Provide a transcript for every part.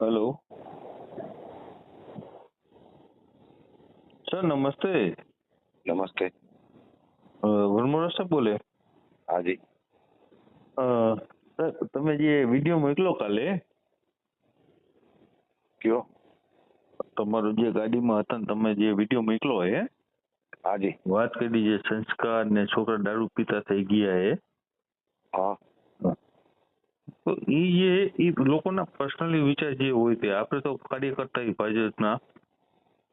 Hello sir नमस्ते નમસ્તે અ, વનમોરા સાહેબ બોલે હાજી અ, સર તમે જે વિડીયો મોકલો કાલે કયો તમારો જે ગાડીમાં હતા ને તમે જે વિડીયો મોકલો હે હાજી વાત કરી જે સંસ્કાર ને છોકરા દારૂ પીતા થઈ ગયા હે હા તો એ જે લોકોના પર્સનલી વિચાર જે હોય તે આપણે તો કાર્યકર્તા ભાજપના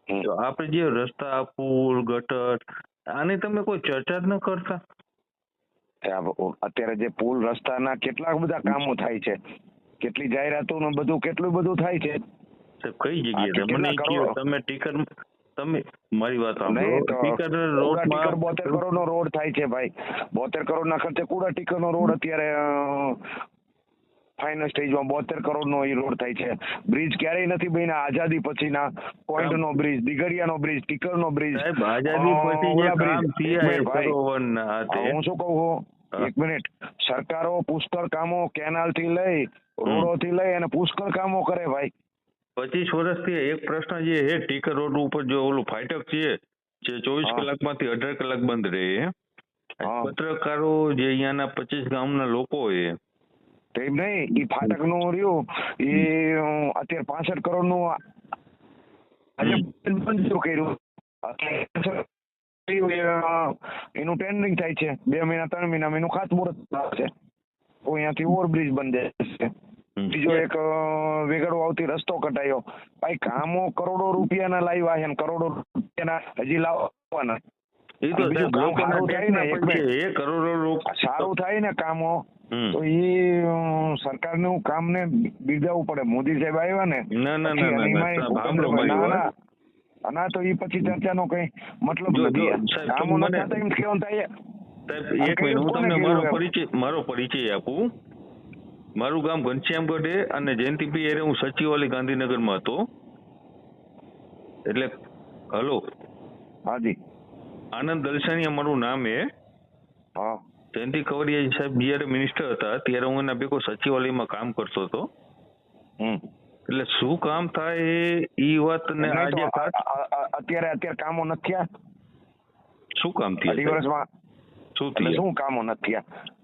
તો આપણે જે રસ્તા પુલ ગટર આની તમે કોઈ ચર્ચા જ ન કરતા? અત્યારે જે પુલ રસ્તાના કેટલા બધા કામો થાય છે કેટલી જાહેરાતો ને બધું કેટલું બધું થાય છે. કઈ જગ્યાએ? મને કહો તમે ટીકર તમે મારી વાત ટીકર કુડા બોતેર કરોડ નો રોડ થાય છે ભાઈ. બોતેર કરોડ ના ખર્ચે કુડા ટીકર નો રોડ અત્યારે ફાઇનલ સ્ટેજમાં બોતેર કરોડ નો રોડ થાય છે. બ્રિજ ક્યારેય નથી બન્યા. આઝાદી પછીના પોઈન્ટ નો બ્રિજ દિગડિયા નો બ્રિજ ટીકર નો બ્રિજ આઝાદી પછી એ હું શું કહું છું? એક મિનિટ સરકારો પુષ્કળ કામો કેનાલથી લઈ રોડો થી લઈ અને પુષ્કળ કામો કરે ભાઈ. પચીસ વર્ષથી એક પ્રશ્ન જે હે ટીકર રોડ ઉપર જો ઓલું ફાટક છે જે ચોવીસ કલાક કલાકમાંથી અઢાર કલાક બંધ રહે હા. પત્રકારો જે અહીંયાના પચીસ ગામના લોકો એ એમ નહીં એ ફાટકનું રહ્યું એ અત્યારે પાસઠ કરોડનું મંજૂર કર્યું? એનું ટેન્ડરિંગ થાય છે બે મહિના ત્રણ મહિનામાં એનું ખાતમુહૂર્ત છે. અહીંયાથી ઓવરબ્રિજ બંધ છે બીજો એક વેગડો આવતી રસ્તો કટાયો. ભાઈ કામો કરોડો રૂપિયાના લાવ્યા છે કરોડો રૂપિયાના હજી લાવવાના. સારું થાય ને, એક કરોડો સારું થાય ને કામો. તો એ સરકારનું કામને બિરદાવવું પડે મોદી સાહેબ આવ્યા ને ના, ના, ના, ના, ના, ના. ના. ના તો એ પછી ચર્ચાનો કઈ મતલબ નથી. કામો થતા એમ કેવું થાય એક મિનિટ હું તમને મારો પરિચય મારો પરિચય આપું. મારું ગામ ઘનશ્યામગઢ છે અને જયંતિભાઈ એરે હું સચિવાલય ગાંધીનગરમાં હતો. એટલે હલો. હાજી આનંદ દલસાણી અમારું નામ એ. હા. જયંતિ કવરિયા સાહેબ જ્યારે મિનિસ્ટર હતા ત્યારે હું એના ભેગો સચિવાલયમાં કામ કરતો હતો. એટલે શું કામ થાય એ ઈ વાત ને આજે અત્યારે અત્યારે કામો નથી થયા. શું કામ થયા વર્ષમાં શું શું કામો નથી થયા?